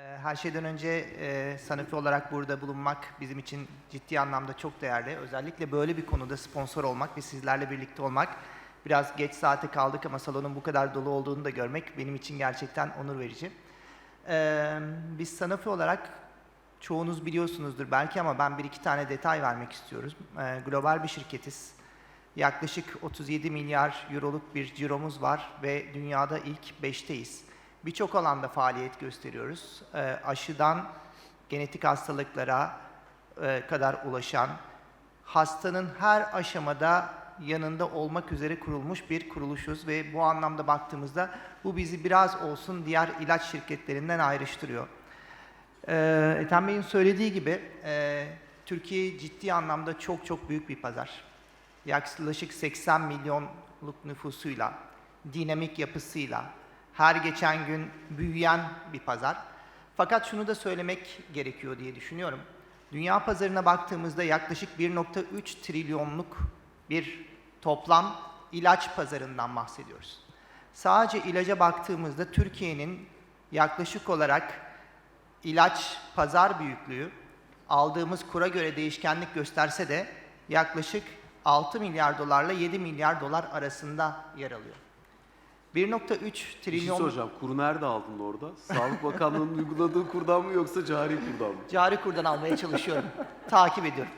Ee, Her şeyden önce e, olarak burada bulunmak bizim için ciddi anlamda çok değerli. Özellikle böyle bir konuda sponsor olmak ve sizlerle birlikte olmak. Biraz geç saate kaldık ama salonun bu kadar dolu olduğunu da görmek benim için gerçekten onur verici. Ee, Biz Sanofi olarak çoğunuz biliyorsunuzdur belki ama ben bir iki tane detay vermek istiyoruz. Ee, Global bir şirketiz. Yaklaşık 37 milyar euroluk bir ciromuz var ve dünyada ilk 5'teyiz. Birçok alanda faaliyet gösteriyoruz. Ee, aşıdan genetik hastalıklara e, kadar ulaşan, hastanın her aşamada yanında olmak üzere kurulmuş bir kuruluşuz ve bu anlamda baktığımızda bu bizi biraz olsun diğer ilaç şirketlerinden ayrıştırıyor. Ee, Ethem Bey'in söylediği gibi e, Türkiye ciddi anlamda çok çok büyük bir pazar. Yaklaşık 80 milyonluk nüfusuyla, dinamik yapısıyla, her geçen gün büyüyen bir pazar. Fakat şunu da söylemek gerekiyor diye düşünüyorum. Dünya pazarına baktığımızda yaklaşık 1.3 trilyonluk bir toplam ilaç pazarından bahsediyoruz. Sadece ilaca baktığımızda Türkiye'nin yaklaşık olarak ilaç pazar büyüklüğü aldığımız kura göre değişkenlik gösterse de yaklaşık 6 milyar dolarla 7 milyar dolar arasında yer alıyor. 1.3 Bir şey trilyon soracağım. Kuru nerede aldın orada? Sağlık Bakanlığı'nın uyguladığı kurdan mı yoksa cari kurdan mı? cari kurdan almaya çalışıyorum. Takip ediyorum.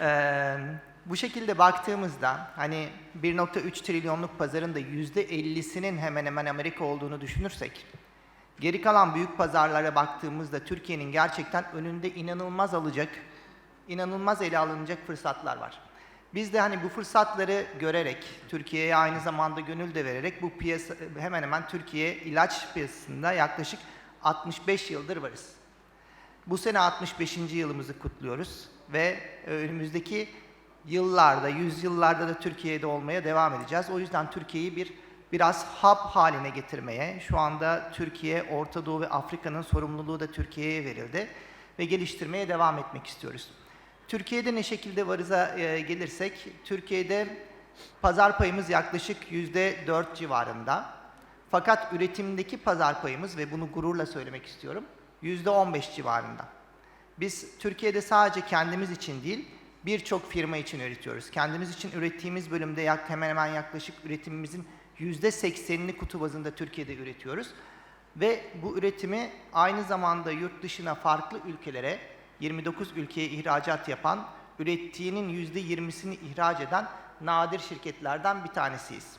Ee, bu şekilde baktığımızda hani 1.3 trilyonluk pazarın da %50'sinin hemen hemen Amerika olduğunu düşünürsek geri kalan büyük pazarlara baktığımızda Türkiye'nin gerçekten önünde inanılmaz alacak, inanılmaz ele alınacak fırsatlar var. Biz de hani bu fırsatları görerek, Türkiye'ye aynı zamanda gönül de vererek bu piyasa hemen hemen Türkiye ilaç piyasasında yaklaşık 65 yıldır varız. Bu sene 65. yılımızı kutluyoruz ve önümüzdeki yıllarda, yüzyıllarda da Türkiye'de olmaya devam edeceğiz. O yüzden Türkiye'yi bir biraz hub haline getirmeye, şu anda Türkiye, Orta Doğu ve Afrika'nın sorumluluğu da Türkiye'ye verildi ve geliştirmeye devam etmek istiyoruz. Türkiye'de ne şekilde varıza e, gelirsek, Türkiye'de pazar payımız yaklaşık %4 civarında. Fakat üretimdeki pazar payımız ve bunu gururla söylemek istiyorum, %15 civarında. Biz Türkiye'de sadece kendimiz için değil, birçok firma için üretiyoruz. Kendimiz için ürettiğimiz bölümde hemen hemen yaklaşık üretimimizin %80'ini kutu bazında Türkiye'de üretiyoruz. Ve bu üretimi aynı zamanda yurt dışına farklı ülkelere, 29 ülkeye ihracat yapan, ürettiğinin %20'sini ihraç eden nadir şirketlerden bir tanesiyiz.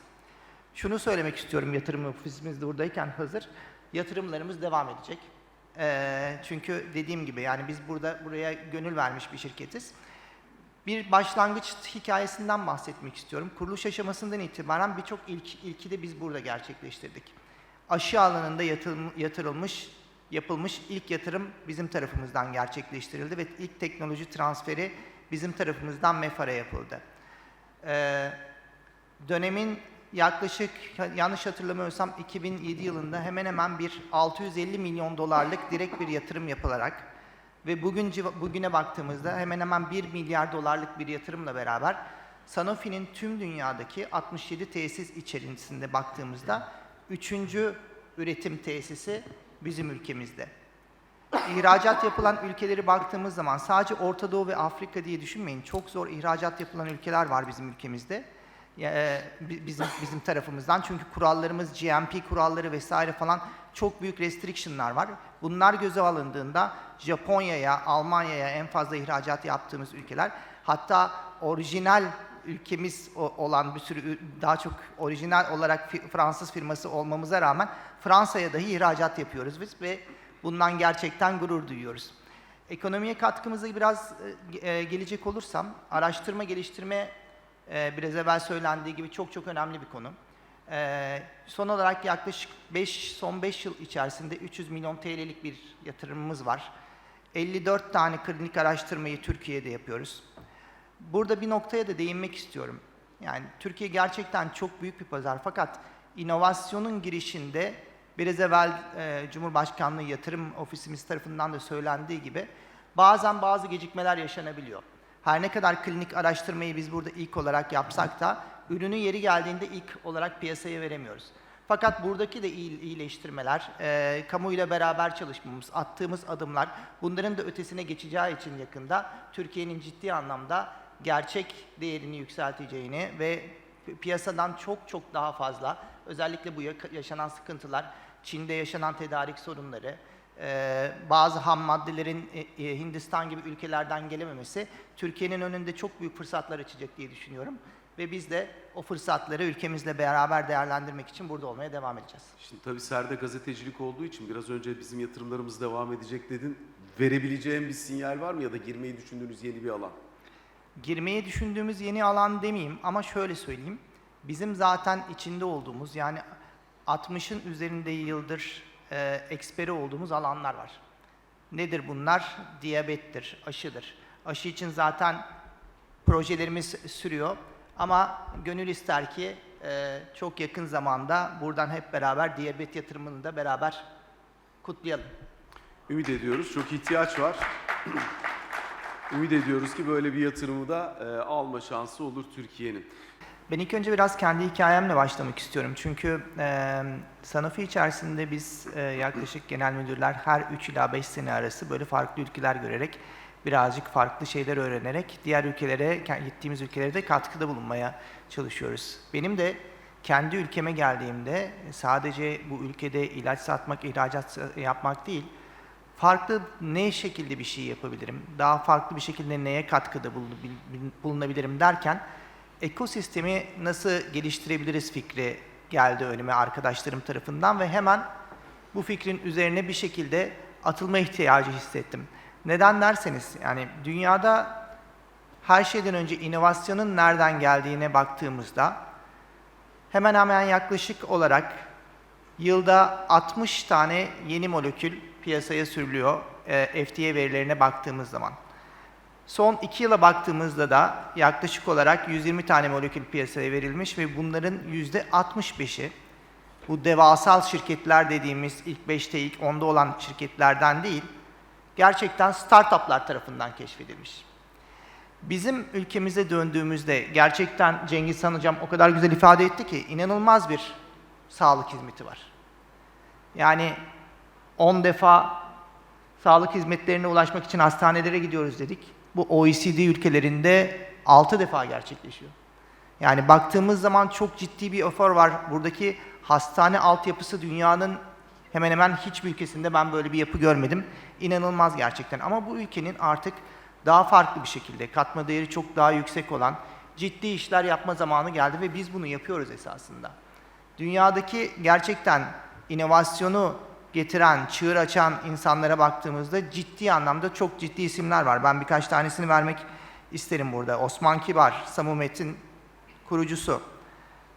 Şunu söylemek istiyorum yatırım ofisimiz de buradayken hazır. Yatırımlarımız devam edecek. Ee, çünkü dediğim gibi yani biz burada buraya gönül vermiş bir şirketiz. Bir başlangıç hikayesinden bahsetmek istiyorum. Kuruluş aşamasından itibaren birçok ilk, ilki de biz burada gerçekleştirdik. Aşı alanında yatırım- yatırılmış, yapılmış ilk yatırım bizim tarafımızdan gerçekleştirildi ve ilk teknoloji transferi bizim tarafımızdan MEFAR'a yapıldı. Ee, dönemin yaklaşık yanlış hatırlamıyorsam 2007 yılında hemen hemen bir 650 milyon dolarlık direkt bir yatırım yapılarak ve bugün bugüne baktığımızda hemen hemen 1 milyar dolarlık bir yatırımla beraber Sanofi'nin tüm dünyadaki 67 tesis içerisinde baktığımızda 3. üretim tesisi bizim ülkemizde. İhracat yapılan ülkeleri baktığımız zaman sadece Orta Doğu ve Afrika diye düşünmeyin. Çok zor ihracat yapılan ülkeler var bizim ülkemizde. E, bi- bizim bizim tarafımızdan çünkü kurallarımız GMP kuralları vesaire falan çok büyük restriction'lar var. Bunlar göze alındığında Japonya'ya, Almanya'ya en fazla ihracat yaptığımız ülkeler hatta orijinal ülkemiz olan bir sürü daha çok orijinal olarak Fransız firması olmamıza rağmen Fransa'ya dahi ihracat yapıyoruz biz ve bundan gerçekten gurur duyuyoruz. Ekonomiye katkımızı biraz e, e, gelecek olursam araştırma geliştirme e, biraz evvel söylendiği gibi çok çok önemli bir konu. E, son olarak yaklaşık 5 son 5 yıl içerisinde 300 milyon TL'lik bir yatırımımız var. 54 tane klinik araştırmayı Türkiye'de yapıyoruz. Burada bir noktaya da değinmek istiyorum. Yani Türkiye gerçekten çok büyük bir pazar fakat inovasyonun girişinde biraz evvel e, Cumhurbaşkanlığı Yatırım Ofisimiz tarafından da söylendiği gibi bazen bazı gecikmeler yaşanabiliyor. Her ne kadar klinik araştırmayı biz burada ilk olarak yapsak da ürünü yeri geldiğinde ilk olarak piyasaya veremiyoruz. Fakat buradaki de iyi- iyileştirmeler, e, kamuyla beraber çalışmamız, attığımız adımlar, bunların da ötesine geçeceği için yakında Türkiye'nin ciddi anlamda gerçek değerini yükselteceğini ve pi- piyasadan çok çok daha fazla, özellikle bu yaşanan sıkıntılar, Çin'de yaşanan tedarik sorunları, bazı ham maddelerin e, e, Hindistan gibi ülkelerden gelememesi Türkiye'nin önünde çok büyük fırsatlar açacak diye düşünüyorum. Ve biz de o fırsatları ülkemizle beraber değerlendirmek için burada olmaya devam edeceğiz. Şimdi tabii serde gazetecilik olduğu için biraz önce bizim yatırımlarımız devam edecek dedin. Verebileceğin bir sinyal var mı ya da girmeyi düşündüğünüz yeni bir alan? Girmeyi düşündüğümüz yeni alan demeyeyim ama şöyle söyleyeyim. Bizim zaten içinde olduğumuz yani 60'ın üzerinde yıldır e, eksperi olduğumuz alanlar var. Nedir bunlar? Diyabettir, aşıdır. Aşı için zaten projelerimiz sürüyor ama gönül ister ki e, çok yakın zamanda buradan hep beraber diyabet yatırımını da beraber kutlayalım. Ümit ediyoruz. Çok ihtiyaç var. Ümit ediyoruz ki böyle bir yatırımı da e, alma şansı olur Türkiye'nin. Ben ilk önce biraz kendi hikayemle başlamak istiyorum. Çünkü e, Sanofi içerisinde biz e, yaklaşık genel müdürler her 3 ila 5 sene arası böyle farklı ülkeler görerek, birazcık farklı şeyler öğrenerek diğer ülkelere, ke- gittiğimiz ülkelere de katkıda bulunmaya çalışıyoruz. Benim de kendi ülkeme geldiğimde sadece bu ülkede ilaç satmak, ihracat yapmak değil, farklı ne şekilde bir şey yapabilirim, daha farklı bir şekilde neye katkıda bulunabil- bulunabilirim derken ekosistemi nasıl geliştirebiliriz fikri geldi önüme arkadaşlarım tarafından ve hemen bu fikrin üzerine bir şekilde atılma ihtiyacı hissettim. Neden derseniz yani dünyada her şeyden önce inovasyonun nereden geldiğine baktığımızda hemen hemen yaklaşık olarak yılda 60 tane yeni molekül piyasaya sürülüyor e, FDA verilerine baktığımız zaman. Son 2 yıla baktığımızda da yaklaşık olarak 120 tane molekül piyasaya verilmiş ve bunların %65'i bu devasal şirketler dediğimiz ilk 5'te ilk 10'da olan şirketlerden değil, gerçekten startuplar tarafından keşfedilmiş. Bizim ülkemize döndüğümüzde gerçekten Cengiz Han Hocam o kadar güzel ifade etti ki inanılmaz bir sağlık hizmeti var. Yani 10 defa sağlık hizmetlerine ulaşmak için hastanelere gidiyoruz dedik. Bu OECD ülkelerinde 6 defa gerçekleşiyor. Yani baktığımız zaman çok ciddi bir efor var. Buradaki hastane altyapısı dünyanın hemen hemen hiçbir ülkesinde ben böyle bir yapı görmedim. İnanılmaz gerçekten. Ama bu ülkenin artık daha farklı bir şekilde katma değeri çok daha yüksek olan ciddi işler yapma zamanı geldi ve biz bunu yapıyoruz esasında. Dünyadaki gerçekten inovasyonu getiren, çığır açan insanlara baktığımızda ciddi anlamda çok ciddi isimler var. Ben birkaç tanesini vermek isterim burada. Osman Kibar, Samumet'in kurucusu.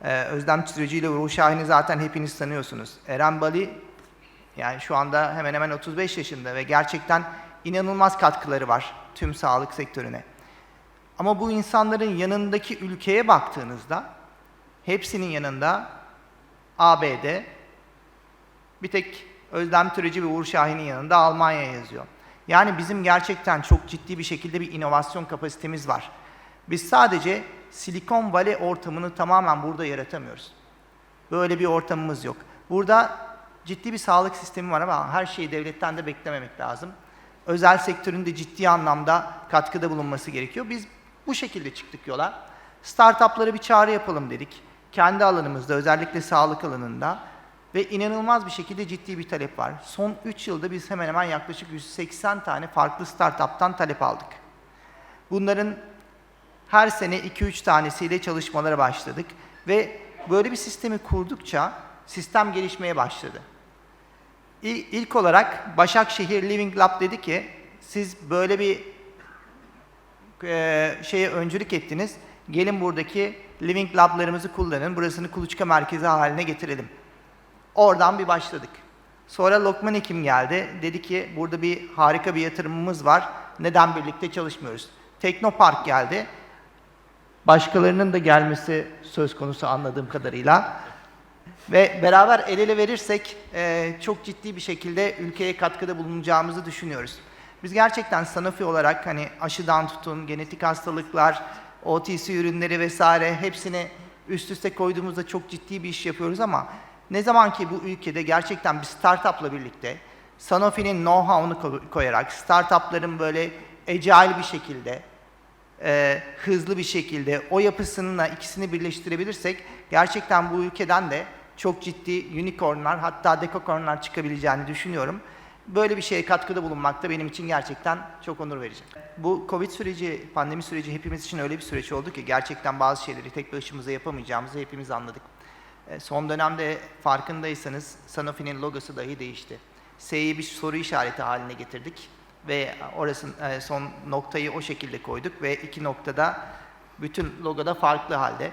Ee, Özlem Çizici ile Uğur Şahin'i zaten hepiniz tanıyorsunuz. Eren Bali, yani şu anda hemen hemen 35 yaşında ve gerçekten inanılmaz katkıları var tüm sağlık sektörüne. Ama bu insanların yanındaki ülkeye baktığınızda hepsinin yanında ABD, bir tek Özlem Türeci ve Uğur Şahin'in yanında Almanya yazıyor. Yani bizim gerçekten çok ciddi bir şekilde bir inovasyon kapasitemiz var. Biz sadece Silikon Valley ortamını tamamen burada yaratamıyoruz. Böyle bir ortamımız yok. Burada ciddi bir sağlık sistemi var ama her şeyi devletten de beklememek lazım. Özel sektörün de ciddi anlamda katkıda bulunması gerekiyor. Biz bu şekilde çıktık yola. Startuplara bir çağrı yapalım dedik. Kendi alanımızda özellikle sağlık alanında ve inanılmaz bir şekilde ciddi bir talep var. Son 3 yılda biz hemen hemen yaklaşık 180 tane farklı startuptan talep aldık. Bunların her sene 2-3 tanesiyle çalışmalara başladık ve böyle bir sistemi kurdukça sistem gelişmeye başladı. İl- İlk olarak Başakşehir Living Lab dedi ki siz böyle bir e, şeye öncülük ettiniz. Gelin buradaki Living Lab'larımızı kullanın. Burasını kuluçka merkezi haline getirelim. Oradan bir başladık. Sonra Lokman Hekim geldi. Dedi ki burada bir harika bir yatırımımız var. Neden birlikte çalışmıyoruz? Teknopark geldi. Başkalarının da gelmesi söz konusu anladığım kadarıyla. Ve beraber el ele verirsek e, çok ciddi bir şekilde ülkeye katkıda bulunacağımızı düşünüyoruz. Biz gerçekten Sanofi olarak hani aşıdan tutun, genetik hastalıklar, OTC ürünleri vesaire hepsini üst üste koyduğumuzda çok ciddi bir iş yapıyoruz ama Ne zaman ki bu ülkede gerçekten bir startupla birlikte Sanofi'nin know-how'unu ko- koyarak, startupların böyle agile bir şekilde, e, hızlı bir şekilde o yapısınınla ikisini birleştirebilirsek gerçekten bu ülkeden de çok ciddi unicornlar hatta decacornlar çıkabileceğini düşünüyorum. Böyle bir şeye katkıda bulunmak da benim için gerçekten çok onur verici. Bu Covid süreci, pandemi süreci hepimiz için öyle bir süreç oldu ki gerçekten bazı şeyleri tek başımıza yapamayacağımızı hepimiz anladık. E, Son dönemde farkındaysanız Sanofi'nin logosu dahi değişti. S'yi bir soru işareti haline getirdik ve orası e, son noktayı o şekilde koyduk ve iki noktada bütün logoda farklı halde.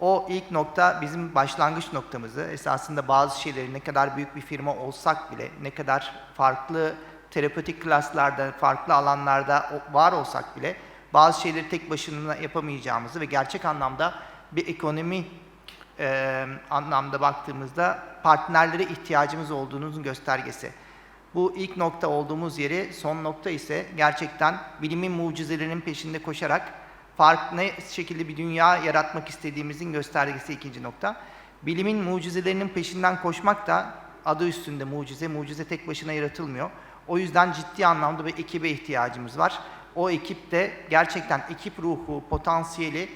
O ilk nokta bizim başlangıç noktamızı. Esasında bazı şeyleri ne kadar büyük bir firma olsak bile, ne kadar farklı terapötik klaslarda, farklı alanlarda var olsak bile bazı şeyleri tek başına yapamayacağımızı ve gerçek anlamda bir ekonomi e, anlamda baktığımızda partnerlere ihtiyacımız olduğunun göstergesi. Bu ilk nokta olduğumuz yeri, son nokta ise gerçekten bilimin mucizelerinin peşinde koşarak farklı şekilde bir dünya yaratmak istediğimizin göstergesi ikinci nokta. Bilimin mucizelerinin peşinden koşmak da adı üstünde mucize. Mucize tek başına yaratılmıyor. O yüzden ciddi anlamda bir ekibe ihtiyacımız var. O ekip de gerçekten ekip ruhu, potansiyeli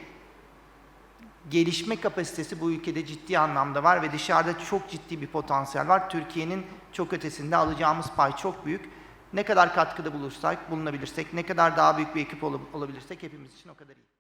gelişme kapasitesi bu ülkede ciddi anlamda var ve dışarıda çok ciddi bir potansiyel var. Türkiye'nin çok ötesinde alacağımız pay çok büyük. Ne kadar katkıda bulursak, bulunabilirsek, ne kadar daha büyük bir ekip ol- olabilirsek hepimiz için o kadar iyi.